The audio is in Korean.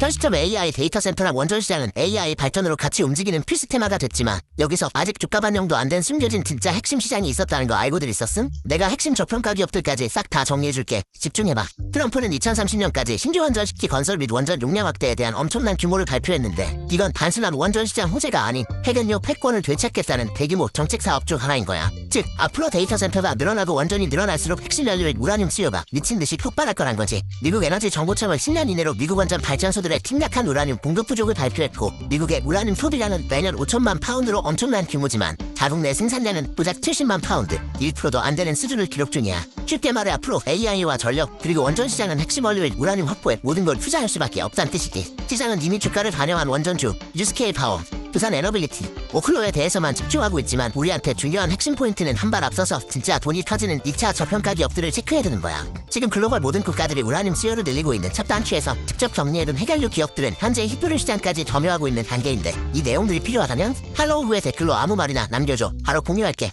현 시점 AI 데이터 센터랑 원전 시장은 AI 발전으로 같이 움직이는 필수 테마가 됐지만 여기서 아직 주가 반영도 안 된 숨겨진 진짜 핵심 시장이 있었다는 거 알고들 있었음? 내가 핵심 저평가 기업들까지 싹 다 정리해줄게. 집중해봐. 트럼프는 2030년까지 신규 원전 시기 건설 및 원전 용량 확대에 대한 엄청난 규모를 발표했는데 이건 단순한 원전 시장 호재가 아닌 핵연료 패권을 되찾겠다는 대규모 정책 사업 중 하나인 거야. 즉 앞으로 데이터 센터가 늘어나고 원전이 늘어날수록 핵심 연료인 우라늄 수요가 미친 듯이 폭발할 거란 거지. 미국 에너지 정보청은 10년 이내로 미국 원전 발전소들 의 심각한 우라늄 공급 부족을 발표했고 미국의 우라늄 소비량은 매년 5천만 파운드로 엄청난 규모지만 자국 내 생산량은 고작 70만 파운드, 1%도 안 되는 수준을 기록 중이야. 쉽게 말해 앞으로 AI와 전력 그리고 원전 시장은 핵심 원료인 우라늄 확보에 모든 걸 투자할 수밖에 없다는 뜻이지. 시장은 이미 주가를 반영한 원전주, 유스케일 파워, 부산 에너빌리티, 오클로에 대해서만 집중하고 있지만 우리한테 중요한 핵심 포인트는 한 발 앞서서 진짜 돈이 터지는 2차 저평가 기업들을 체크해야 되는 거야. 지금 글로벌 모든 국가들이 우라늄 수요를 늘리고 있는 첫 단추에서 직접 정리해둔 핵연료 기업들은 현재 히브리 시장까지 점유하고 있는 단계인데 이 내용들이 필요하다면 할로우 후에 댓글로 아무 말이나 남겨줘. 바로 공유할게.